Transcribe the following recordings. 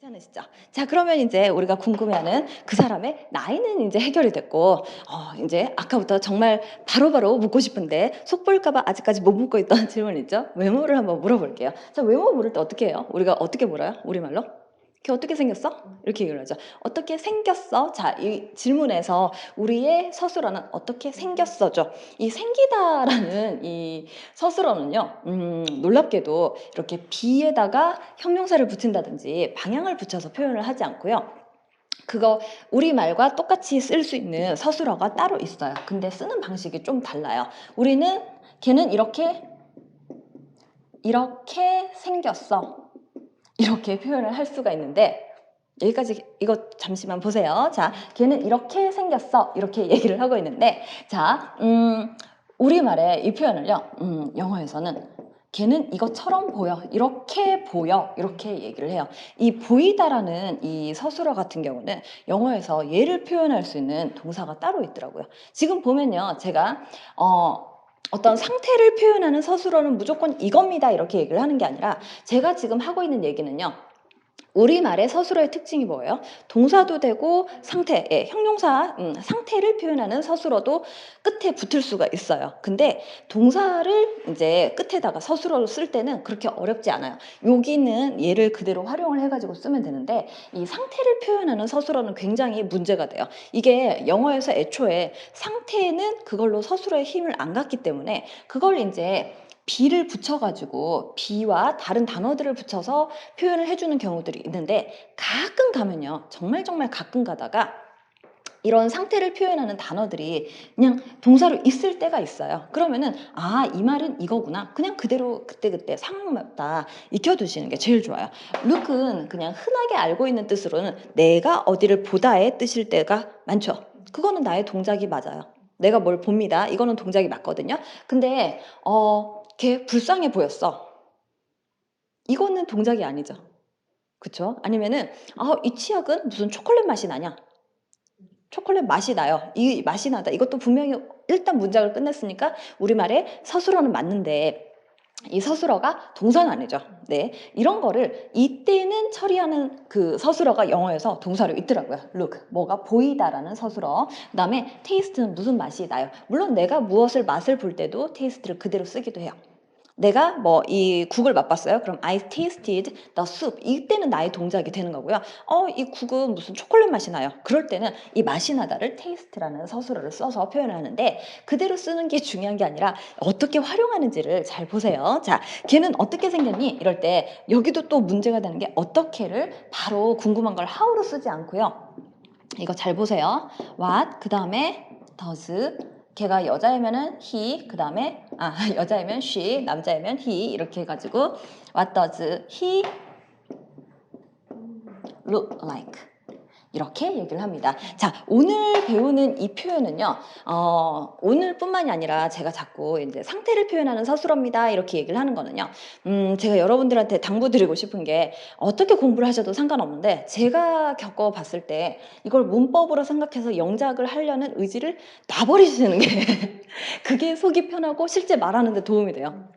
괜찮으시죠? 자, 그러면 이제 우리가 궁금해하는 그 사람의 나이는 이제 해결이 됐고, 어, 이제 아까부터 정말 바로바로 묻고 싶은데 속 볼까봐 아직까지 못 묻고 있던 질문 있죠? 외모를 한번 물어볼게요. 자, 외모 물을 때 어떻게 해요? 우리가 어떻게 물어요? 우리말로? 걔 어떻게 생겼어? 이렇게 얘기를 하죠. 어떻게 생겼어? 자, 이 질문에서 우리의 서술어는 어떻게 생겼어죠? 이 생기다라는 이 서술어는요, 음, 놀랍게도 이렇게 비에다가 형용사를 붙인다든지 방향을 붙여서 표현을 하지 않고요. 그거 우리말과 똑같이 쓸 수 있는 서술어가 따로 있어요. 근데 쓰는 방식이 좀 달라요. 우리는 걔는 이렇게 이렇게 생겼어. 이렇게 표현을 할 수가 있는데 여기까지 이거 잠시만 보세요. 자, 걔는 이렇게 생겼어. 이렇게 얘기를 하고 있는데 자, 음, 우리말의 이 표현을요. 음, 영어에서는 걔는 이것처럼 보여. 이렇게 보여. 이렇게 얘기를 해요. 이 보이다라는 이 서술어 같은 경우는 영어에서 얘를 표현할 수 있는 동사가 따로 있더라고요. 지금 보면요. 제가 어 어떤 상태를 표현하는 서술어는 무조건 이겁니다. 이렇게 얘기를 하는 게 아니라 제가 지금 하고 있는 얘기는요. 우리말의 서술어의 특징이 뭐예요? 동사도 되고 상태, 예, 형용사, 음, 상태를 표현하는 서술어도 끝에 붙을 수가 있어요. 근데 동사를 이제 끝에다가 서술어로 쓸 때는 그렇게 어렵지 않아요. 여기는 얘를 그대로 활용을 해가지고 쓰면 되는데 이 상태를 표현하는 서술어는 굉장히 문제가 돼요. 이게 영어에서 애초에 상태는 그걸로 서술어에 힘을 안 갖기 때문에 그걸 이제 비를 붙여가지고 비와 다른 단어들을 붙여서 표현을 해주는 경우들이 있는데 가끔 가면요. 정말 정말 가끔 가다가 이런 상태를 표현하는 단어들이 그냥 동사로 있을 때가 있어요. 그러면은 아, 이 말은 이거구나. 그냥 그대로 그때그때 상황마다 익혀두시는 게 제일 좋아요. look은 그냥 흔하게 알고 있는 뜻으로는 내가 어디를 보다의 뜻일 때가 많죠. 그거는 나의 동작이 맞아요. 내가 뭘 봅니다. 이거는 동작이 맞거든요. 근데 어, 걔 불쌍해 보였어. 이거는 동작이 아니죠. 그쵸? 아니면은 아, 이 치약은 무슨 초콜릿 맛이 나냐? 초콜릿 맛이 나요. 이 맛이 나다. 이것도 분명히 일단 문장을 끝냈으니까 우리말에 서술어는 맞는데 이 서술어가 동사는 아니죠. 네. 이런 거를 이때는 처리하는 그 서술어가 영어에서 동사로 있더라고요. look. 뭐가 보이다라는 서술어. 그 다음에 taste는 무슨 맛이 나요. 물론 내가 무엇을 맛을 볼 때도 taste를 그대로 쓰기도 해요. 내가 뭐 이 국을 맛봤어요. 그럼 I tasted the soup. 이때는 나의 동작이 되는 거고요. 어, 이 국은 무슨 초콜릿 맛이 나요. 그럴 때는 이 맛이 나다를 taste라는 서술어를 써서 표현하는데 그대로 쓰는 게 중요한 게 아니라 어떻게 활용하는지를 잘 보세요. 자, 걔는 어떻게 생겼니? 이럴 때 여기도 또 문제가 되는 게 어떻게를 바로 궁금한 걸 how로 쓰지 않고요. 이거 잘 보세요. what 그 다음에 does 걔가 여자이면은 he 그 다음에 아 여자이면 she 남자이면 he 이렇게 해가지고 what does he look like 이렇게 얘기를 합니다. 자, 오늘 배우는 이 표현은요, 어, 오늘뿐만이 아니라 제가 자꾸 이제 상태를 표현하는 서술어입니다. 이렇게 얘기를 하는 거는요, 음, 제가 여러분들한테 당부드리고 싶은 게 어떻게 공부를 하셔도 상관없는데 제가 겪어봤을 때 이걸 문법으로 생각해서 영작을 하려는 의지를 놔버리시는 게 그게 속이 편하고 실제 말하는데 도움이 돼요.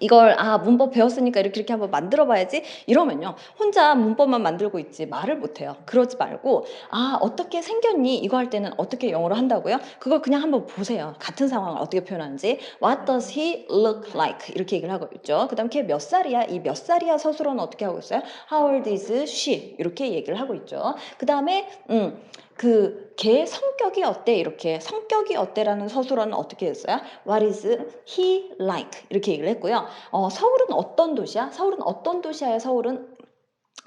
이걸 아 문법 배웠으니까 이렇게 이렇게 한번 만들어 봐야지. 이러면요. 혼자 문법만 만들고 있지 말을 못해요. 그러지 말고 아 어떻게 생겼니? 이거 할 때는 어떻게 영어로 한다고요? 그걸 그냥 한번 보세요. 같은 상황을 어떻게 표현하는지. What does he look like? 이렇게 얘기를 하고 있죠. 그 다음 걔몇 살이야? 이 몇 살이야? 서술어는 어떻게 하고 있어요? How old is she? 이렇게 얘기를 하고 있죠. 그 다음에 음 그걔 성격이 어때 이렇게 성격이 어때라는 서술어는 어떻게 했어요? What is he like 이렇게 얘기를 했고요. 어, 서울은 어떤 도시야? 서울은 어떤 도시야? 서울은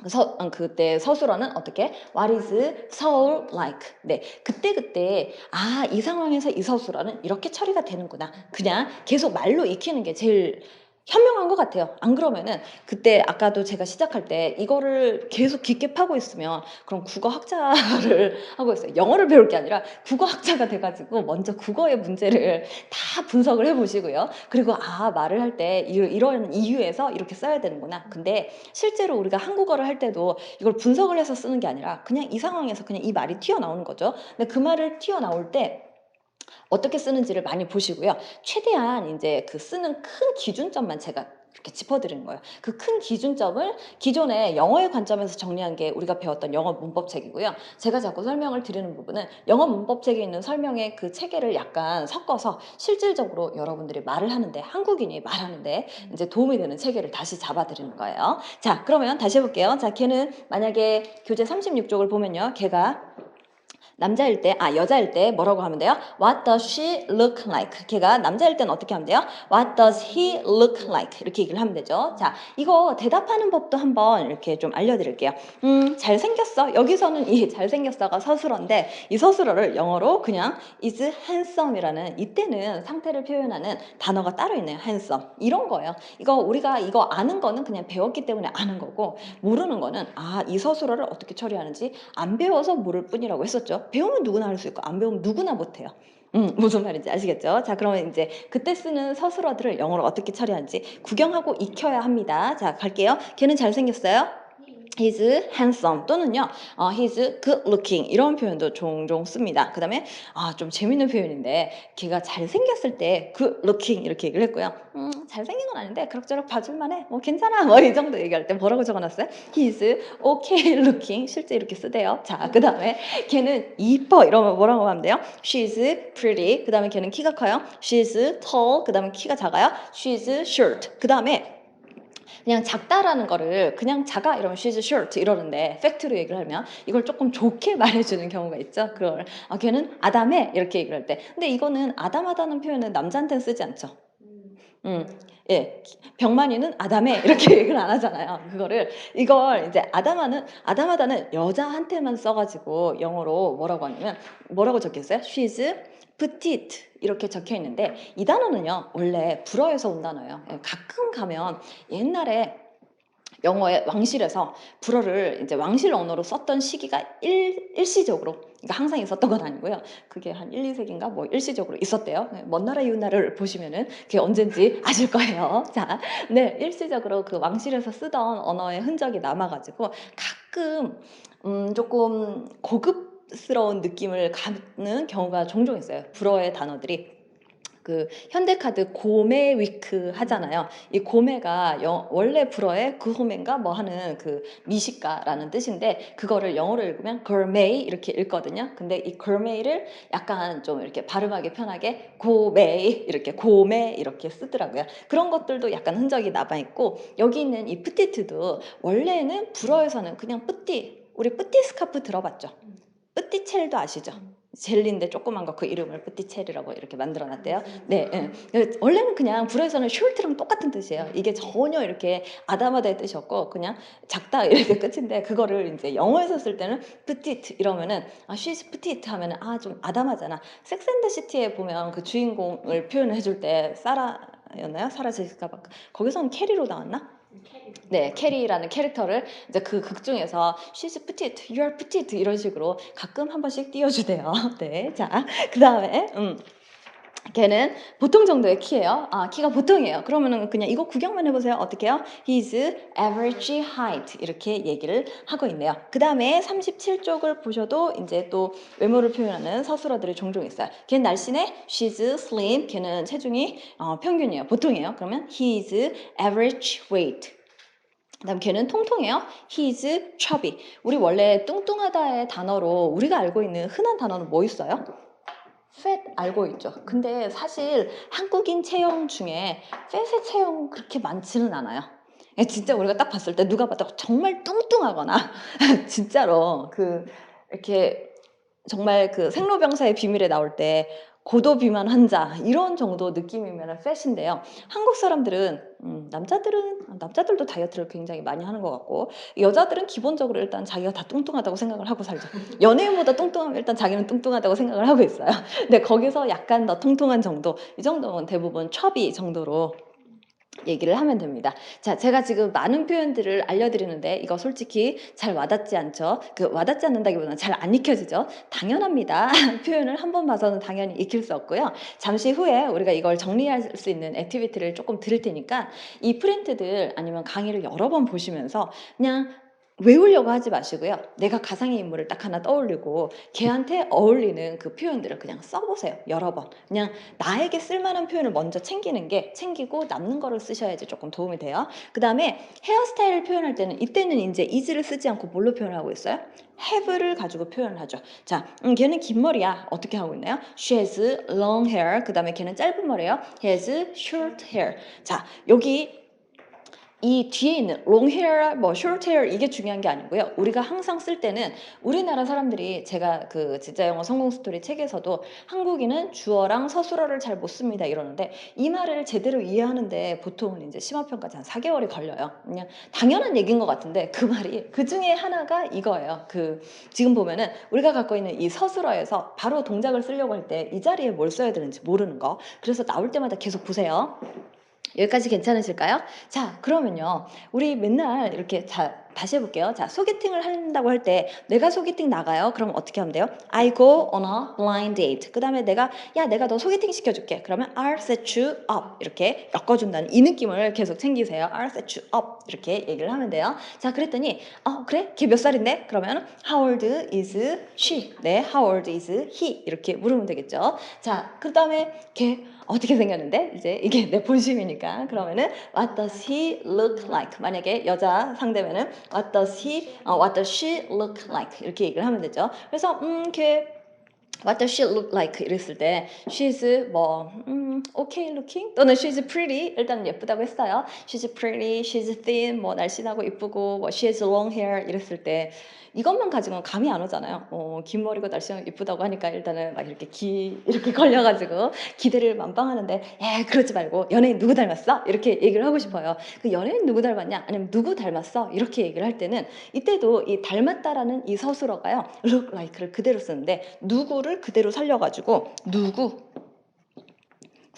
서, 어, 그때 서술어는 어떻게? What is Seoul like? 네, 그때 그때 아 이 상황에서 이 서술어는 이렇게 처리가 되는구나. 그냥 계속 말로 익히는 게 제일 현명한 것 같아요. 안 그러면은 그때 아까도 제가 시작할 때 이거를 계속 깊게 파고 있으면 그럼 국어 학자를 하고 있어요. 영어를 배울 게 아니라 국어 학자가 돼가지고 먼저 국어의 문제를 다 분석을 해보시고요. 그리고 아 말을 할 때 이런 이유에서 이렇게 써야 되는구나. 근데 실제로 우리가 한국어를 할 때도 이걸 분석을 해서 쓰는 게 아니라 그냥 이 상황에서 그냥 이 말이 튀어나오는 거죠. 근데 그 말을 튀어나올 때 어떻게 쓰는지를 많이 보시고요. 최대한 이제 그 쓰는 큰 기준점만 제가 이렇게 짚어드리는 거예요. 그 큰 기준점을 기존의 영어의 관점에서 정리한 게 우리가 배웠던 영어 문법책이고요. 제가 자꾸 설명을 드리는 부분은 영어 문법책에 있는 설명의 그 체계를 약간 섞어서 실질적으로 여러분들이 말을 하는데 한국인이 말하는데 이제 도움이 되는 체계를 다시 잡아드리는 거예요. 자, 그러면 다시 해볼게요. 자, 걔는 만약에 교재 36쪽을 보면요. 걔가 남자일 때, 아, 여자일 때 뭐라고 하면 돼요? What does she look like? 걔가 남자일 때는 어떻게 하면 돼요? What does he look like? 이렇게 얘기를 하면 되죠. 자, 이거 대답하는 법도 한번 이렇게 좀 알려드릴게요. 음, 잘생겼어. 여기서는 이 잘생겼어가 서술어인데, 이 서술어를 영어로 그냥 is handsome이라는 이때는 상태를 표현하는 단어가 따로 있네요. handsome. 이런 거예요. 이거 우리가 이거 아는 거는 그냥 배웠기 때문에 아는 거고, 모르는 거는 아, 이 서술어를 어떻게 처리하는지 안 배워서 모를 뿐이라고 했었죠. 배우면 누구나 할 수 있고 안 배우면 누구나 못해요. 음, 무슨 말인지 아시겠죠? 자, 그러면 이제 그때 쓰는 서술어들을 영어로 어떻게 처리하는지 구경하고 익혀야 합니다. 자, 갈게요. 걔는 잘생겼어요? He's handsome 또는요, 어, he's good looking 이런 표현도 종종 씁니다. 그 다음에 아, 좀 재밌는 표현인데 걔가 잘생겼을 때 good looking 이렇게 얘기를 했고요. 음, 잘생긴 건 아닌데 그럭저럭 봐줄만해. 뭐 괜찮아. 뭐 이 정도 얘기할 때 뭐라고 적어놨어요? He's okay looking 실제 이렇게 쓰대요. 자, 그 다음에 걔는 이뻐 이러면 뭐라고 하면 돼요? She's pretty. 그 다음에 걔는 키가 커요. She's tall. 그 다음에 키가 작아요. She's short. 그 다음에 그냥 작다라는 거를 그냥 작아 이러면 she's short 이러는데 팩트로 얘기를 하면 이걸 조금 좋게 말해주는 경우가 있죠. 그걸 아 걔는 아담해 이렇게 얘기를 할 때. 근데 이거는 아담하다는 표현은 남자한테는 쓰지 않죠. 음, 예, 병만이는 아담해 이렇게 얘기를 안 하잖아요. 그거를 이걸 이제 아담하는 아담하다는 여자한테만 써가지고 영어로 뭐라고 하냐면 뭐라고 적혔어요? She's petite 이렇게 적혀 있는데 이 단어는요 원래 불어에서 온 단어예요. 예, 가끔 가면 옛날에 영어의 왕실에서 불어를 이제 왕실 언어로 썼던 시기가 일, 일시적으로 그러니까 항상 있었던 건 아니고요. 그게 한 1, 2세기인가 뭐 일시적으로 있었대요. 네, 먼 나라 이웃 나라를 보시면은 그게 언젠지 아실 거예요. 자, 네, 일시적으로 그 왕실에서 쓰던 언어의 흔적이 남아가지고 가끔 음, 조금 고급 스러운 느낌을 갖는 경우가 종종 있어요. 불어의 단어들이. 그 현대카드 고메 위크 하잖아요. 이 고메가 영- 원래 불어의 그호메인가 뭐 하는 그 미식가라는 뜻인데 그거를 영어로 읽으면 걸메이 이렇게 읽거든요. 근데 이 걸메이를 약간 좀 이렇게 발음하기 편하게 고메이 이렇게 고메 이렇게 쓰더라고요. 그런 것들도 약간 흔적이 남아 있고 여기 있는 이 프티트도 원래는 불어에서는 그냥 뿌띠 우리 뿌띠 스카프 들어봤죠? 뿌띠 첼도 아시죠? 젤리인데 조그만 거 그 이름을 뿌띠첼이라고 이렇게 만들어 놨대요. 네, 예. 그 원래는 그냥 불어에서는 숄트랑 똑같은 뜻이에요. 이게 전혀 이렇게 아담하다의 뜻이었고 그냥 작다 이렇게 끝인데 그거를 이제 영어에서 쓸 때는 petite 이러면은 아 she's petite 하면은 아 좀 아담하잖아. 섹스앤더 시티에 보면 그 주인공을 표현해 줄 때 사라였나요? 사라 제시카 바크 거기서는 캐리로 나왔나? 네, 캐리라는 캐릭터를 이제 그 극 중에서 she's petite, you are petite 이런 식으로 가끔 한 번씩 띄워주대요. 네, 자, 그 다음에 음. 걔는 보통 정도의 키예요. 아, 키가 보통이에요. 그러면은 그냥 이거 구경만 해보세요. 어떻게 해요? His average height 이렇게 얘기를 하고 있네요. 그 다음에 37쪽을 보셔도 이제 또 외모를 표현하는 서술어들이 종종 있어요. 걔는 날씬해. She's slim. 걔는 체중이 어, 평균이에요. 보통이에요. 그러면 his average weight. 그다음 걔는 통통해요. He's chubby. 우리 원래 뚱뚱하다의 단어로 우리가 알고 있는 흔한 단어는 뭐 있어요? Fat 알고 있죠. 근데 사실 한국인 체형 중에 fat의 체형 그렇게 많지는 않아요. 예, 진짜 우리가 딱 봤을 때 누가 봐도 정말 뚱뚱하거나 진짜로 그 이렇게 정말 그 생로병사의 비밀에 나올 때 고도 비만 환자 이런 정도 느낌이면 fat인데요. 한국 사람들은 음, 남자들은 남자들도 다이어트를 굉장히 많이 하는 것 같고 여자들은 기본적으로 일단 자기가 다 뚱뚱하다고 생각을 하고 살죠. 연예인보다 뚱뚱하면 일단 자기는 뚱뚱하다고 생각을 하고 있어요. 근데 거기서 약간 더 통통한 정도 이 정도면 대부분 첩이 정도로 얘기를 하면 됩니다. 자, 제가 지금 많은 표현들을 알려드리는데 이거 솔직히 잘 와닿지 않죠? 그 와닿지 않는다기보다는 잘 안 익혀지죠? 당연합니다. 표현을 한 번 봐서는 당연히 익힐 수 없고요. 잠시 후에 우리가 이걸 정리할 수 있는 액티비티를 조금 드릴 테니까 이 프린트들 아니면 강의를 여러 번 보시면서 그냥 외우려고 하지 마시고요. 내가 가상의 인물을 딱 하나 떠올리고 걔한테 어울리는 그 표현들을 그냥 써보세요. 여러 번. 그냥 나에게 쓸만한 표현을 먼저 챙기는 게 챙기고 남는 거를 쓰셔야지 조금 도움이 돼요. 그 다음에 헤어스타일을 표현할 때는 이때는 이제 is를 쓰지 않고 뭘로 표현하고 있어요? have를 가지고 표현을 하죠. 자, 음, 걔는 긴 머리야. 어떻게 하고 있나요? She has long hair. 그 다음에 걔는 짧은 머리예요. He has short hair. 자, 여기 이 뒤에 있는 long hair, 뭐 short hair 이게 중요한 게 아니고요. 우리가 항상 쓸 때는 우리나라 사람들이 제가 그 진짜 영어 성공 스토리 책에서도 한국인은 주어랑 서술어를 잘 못 씁니다 이러는데 이 말을 제대로 이해하는데 보통은 이제 심화평가지 한 4개월이 걸려요. 그냥 당연한 얘기인 것 같은데 그 말이 그 중에 하나가 이거예요. 그 지금 보면은 우리가 갖고 있는 이 서술어에서 바로 동작을 쓰려고 할 때 이 자리에 뭘 써야 되는지 모르는 거. 그래서 나올 때마다 계속 보세요. 여기까지 괜찮으실까요? 자, 그러면요. 우리 맨날 이렇게 자, 다시 해볼게요. 자, 소개팅을 한다고 할 때 내가 소개팅 나가요. 그럼 어떻게 하면 돼요? I go on a blind date. 그 다음에 내가 야, 내가 너 소개팅 시켜줄게. 그러면 I'll set you up. 이렇게 엮어준다는 이 느낌을 계속 챙기세요. I'll set you up. 이렇게 얘기를 하면 돼요. 자, 그랬더니 어, 그래? 걔 몇 살인데? 그러면 How old is she? 네, How old is he? 이렇게 물으면 되겠죠. 자, 그 다음에 걔 어떻게 생겼는데? 이제 이게 내 본심이니까. 그러면은 What does he look like? 만약에 여자 상대면은 What does he, 어, What does she look like? 이렇게 얘기를 하면 되죠. 그래서 음, 걔 What does she look like? 이랬을 때 she's 뭐 음, okay looking 또는 she's pretty 일단 예쁘다고 했어요. she's pretty, she's thin 뭐 날씬하고 이쁘고 뭐 she has long hair 이랬을 때 이것만 가지고는 감이 안 오잖아요. 어, 긴 머리고 날씬하고 이쁘다고 하니까 일단은 막 이렇게 기 이렇게 걸려가지고 기대를 만빵하는데 에 그러지 말고 연예인 누구 닮았어? 이렇게 얘기를 하고 싶어요. 그 연예인 누구 닮았냐? 아니면 누구 닮았어? 이렇게 얘기를 할 때는 이때도 이 닮았다라는 이 서술어가요. look like를 그대로 쓰는데 누구를 그대로 살려가지고 누구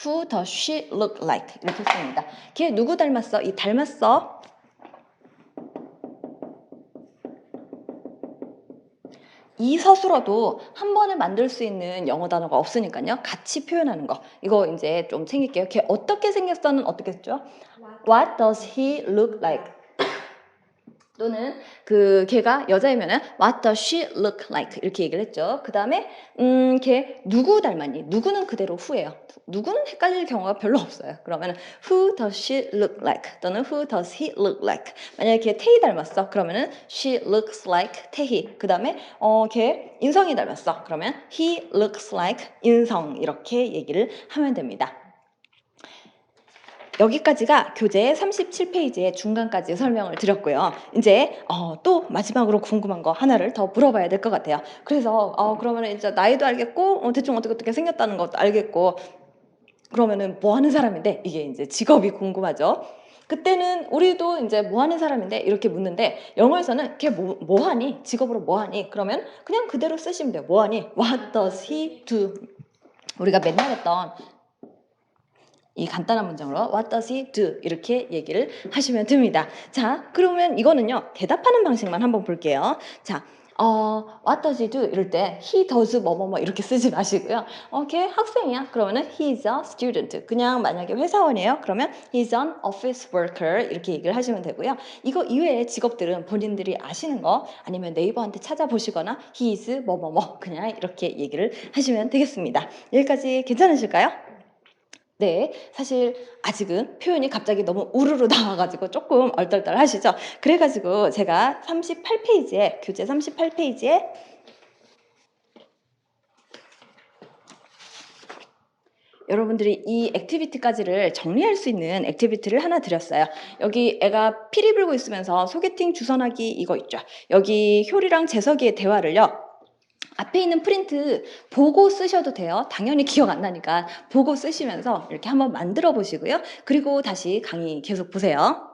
Who does she look like? 이렇게 씁니다. 걔 누구 닮았어? 이 닮았어. 이 서술어도 한 번에 만들 수 있는 영어 단어가 없으니까요. 같이 표현하는 거. 이거 이제 좀 챙길게요. 걔 어떻게 생겼어는 어떻게 했죠? What does he look like? 또는 그 걔가 여자이면은 What does she look like? 이렇게 얘기를 했죠. 그 다음에 음, 걔 누구 닮았니? 누구는 그대로 후예요. 누구는 헷갈릴 경우가 별로 없어요. 그러면은 Who does she look like? 또는 Who does he look like? 만약에 걔 태희 닮았어. 그러면은 She looks like 태희. 그 다음에 어, 걔 인성이 닮았어. 그러면 He looks like 인성. 이렇게 얘기를 하면 됩니다. 여기까지가 교재 37페이지의 중간까지 설명을 드렸고요. 이제 어, 또 마지막으로 궁금한 거 하나를 더 물어봐야 될 것 같아요. 그래서 어, 그러면 이제 나이도 알겠고 어, 대충 어떻게 어떻게 생겼다는 것도 알겠고 그러면은 뭐 하는 사람인데 이게 이제 직업이 궁금하죠. 그때는 우리도 이제 뭐 하는 사람인데 이렇게 묻는데 영어에서는 걔 뭐, 뭐 하니? 직업으로 뭐 하니? 그러면 그냥 그대로 쓰시면 돼요. 뭐 하니? What does he do? 우리가 맨날 했던 이 간단한 문장으로 What does he do? 이렇게 얘기를 하시면 됩니다. 자, 그러면 이거는요 대답하는 방식만 한번 볼게요. 자, 어, What does he do? 이럴 때 he does 뭐뭐뭐 이렇게 쓰지 마시고요. 어, 걔 학생이야. 그러면은 he's a student. 그냥 만약에 회사원이에요. 그러면 he's an office worker 이렇게 얘기를 하시면 되고요. 이거 이외의 직업들은 본인들이 아시는 거 아니면 네이버한테 찾아보시거나 he's 뭐뭐뭐 그냥 이렇게 얘기를 하시면 되겠습니다. 여기까지 괜찮으실까요? 네, 사실 아직은 표현이 갑자기 너무 우르르 나와가지고 조금 얼떨떨 하시죠? 그래가지고 제가 38페이지에, 교재 38페이지에 여러분들이 이 액티비티까지를 정리할 수 있는 액티비티를 하나 드렸어요. 여기 애가 피리 불고 있으면서 소개팅 주선하기 이거 있죠. 여기 효리랑 재석이의 대화를요. 앞에 있는 프린트 보고 쓰셔도 돼요. 당연히 기억 안 나니까 보고 쓰시면서 이렇게 한번 만들어 보시고요. 그리고 다시 강의 계속 보세요.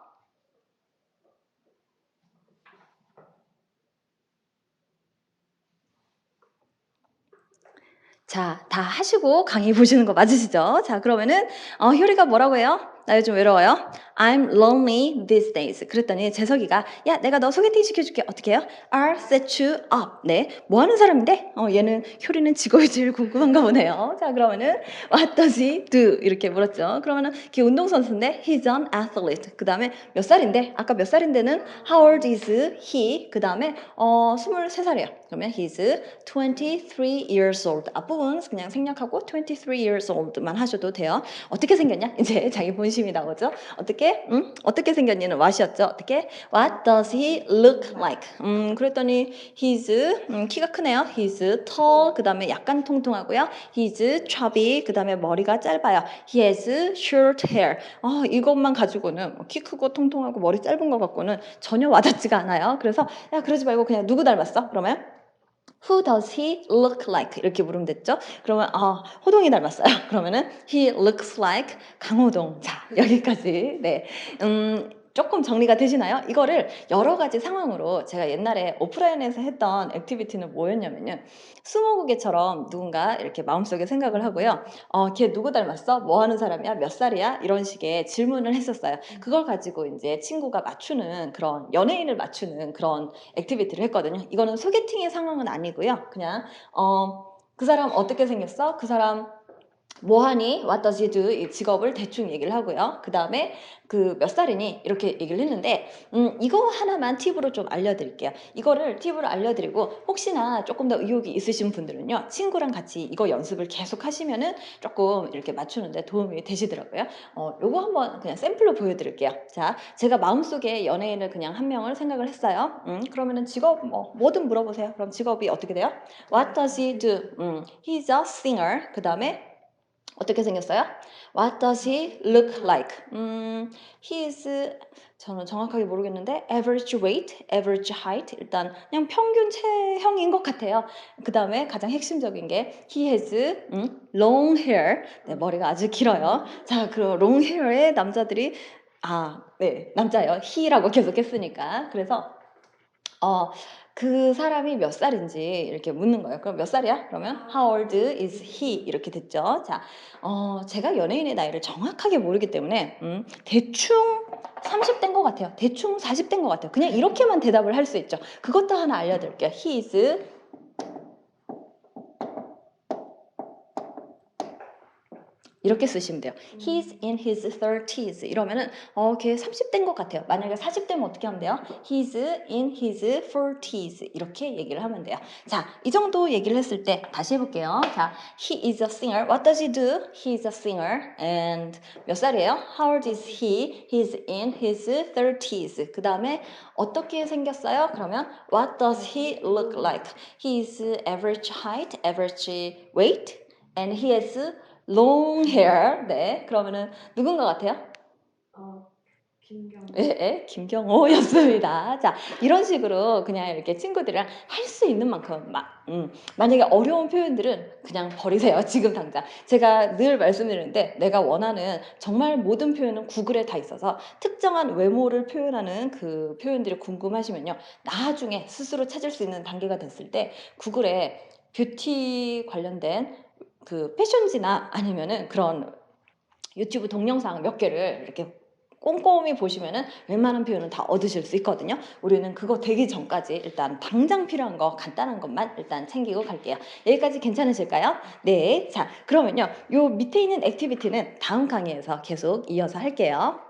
자, 다 하시고 강의 보시는 거 맞으시죠? 자, 그러면은 어, 효리가 뭐라고 해요? 나 요즘 외로워요. I'm lonely these days. 그랬더니 재석이가 야 내가 너 소개팅 시켜줄게. 어떻게 해요? I'll set you up. 네. 뭐 하는 사람인데? 어 얘는 효리는 직업이 제일 궁금한가 보네요. 자 그러면은 What does he do? 이렇게 물었죠. 그러면은 걔 운동선수인데 He's an athlete. 그 다음에 몇 살인데? 아까 몇 살인데는 How old is he? 그 다음에 어 23살이에요. 그러면 He's 23 years old. 앞부분 그냥 생략하고 23 years old만 하셔도 돼요. 어떻게 생겼냐? 이제 자기 본심이 나오죠. 어떻게? 음? 어떻게 생겼냐는 what이었죠. 어떻게? What does he look like? 음, 그랬더니 he's 음, 키가 크네요. He's tall. 그다음에 약간 통통하고요. He's chubby. 그다음에 머리가 짧아요. He has short hair. 어, 이것만 가지고는 뭐키 크고 통통하고 머리 짧은 거 갖고는 전혀 와닿지가 않아요. 그래서 야 그러지 말고 그냥 누구 닮았어? 그러면 Who does he look like? 이렇게 물으면 됐죠? 그러면 아 호동이 닮았어요. 그러면은 he looks like 강호동. 자 여기까지. 네. 음. 조금 정리가 되시나요? 이거를 여러 가지 상황으로 제가 옛날에 오프라인에서 했던 액티비티는 뭐였냐면요. 스무고개처럼 누군가 이렇게 마음속에 생각을 하고요. 어, 걔 누구 닮았어? 뭐 하는 사람이야? 몇 살이야? 이런 식의 질문을 했었어요. 그걸 가지고 이제 친구가 맞추는 그런 연예인을 맞추는 그런 액티비티를 했거든요. 이거는 소개팅의 상황은 아니고요. 그냥 어, 그 사람 어떻게 생겼어? 그 사람 뭐하니? What does he do? 이 직업을 대충 얘기를 하고요. 그 다음에 그 몇 살이니? 이렇게 얘기를 했는데 음, 이거 하나만 팁으로 좀 알려드릴게요. 이거를 팁으로 알려드리고 혹시나 조금 더 의욕이 있으신 분들은요. 친구랑 같이 이거 연습을 계속 하시면은 조금 이렇게 맞추는데 도움이 되시더라고요. 어, 요거 한번 그냥 샘플로 보여드릴게요. 자, 제가 마음속에 연예인을 그냥 한 명을 생각을 했어요. 음, 그러면은 직업 뭐 뭐든 물어보세요. 그럼 직업이 어떻게 돼요? What does he do? 음, he's a singer. 그 다음에 어떻게 생겼어요? What does he look like? 음, he is 저는 정확하게 모르겠는데 average weight, average height 일단 그냥 평균 체형인 것 같아요. 그 다음에 가장 핵심적인 게 he has 음, long hair 네, 머리가 아주 길어요. 자, 그 long hair의 남자들이 아, 네, 남자예요. he라고 계속 했으니까 그래서 어, 그 사람이 몇 살인지 이렇게 묻는 거예요. 그럼 몇 살이야? 그러면 how old is he? 이렇게 됐죠. 자, 어, 제가 연예인의 나이를 정확하게 모르기 때문에 음, 대충 30대인 것 같아요. 대충 40대인 것 같아요. 그냥 이렇게만 대답을 할 수 있죠. 그것도 하나 알려드릴게요. He is 이렇게 쓰시면 돼요. He's in his 30s. 이러면은 어, 걔 30대인 것 같아요. 만약에 40대면 어떻게 하면 돼요? He's in his 40s. 이렇게 얘기를 하면 돼요. 자, 이 정도 얘기를 했을 때 다시 해볼게요. 자, he is a singer. What does he do? He is a singer. And 몇 살이에요? How old is he? He's in his 30s. 그 다음에 어떻게 생겼어요? 그러면 what does he look like? He is average height, average weight, and he has long hair. 네, 그러면은 누군 것 같아요? 어, 김경. 예, 예, 김경호였습니다. 자, 이런 식으로 그냥 이렇게 친구들이랑 할 수 있는 만큼 막, 음, 만약에 어려운 표현들은 그냥 버리세요. 지금 당장. 제가 늘 말씀드리는데 내가 원하는 정말 모든 표현은 구글에 다 있어서 특정한 외모를 표현하는 그 표현들이 궁금하시면요. 나중에 스스로 찾을 수 있는 단계가 됐을 때 구글에 뷰티 관련된 그 패션지나 아니면은 그런 유튜브 동영상 몇 개를 이렇게 꼼꼼히 보시면은 웬만한 표현은 다 얻으실 수 있거든요. 우리는 그거 되기 전까지 일단 당장 필요한 거 간단한 것만 일단 챙기고 갈게요. 여기까지 괜찮으실까요? 네. 자, 그러면요. 요 밑에 있는 액티비티는 다음 강의에서 계속 이어서 할게요.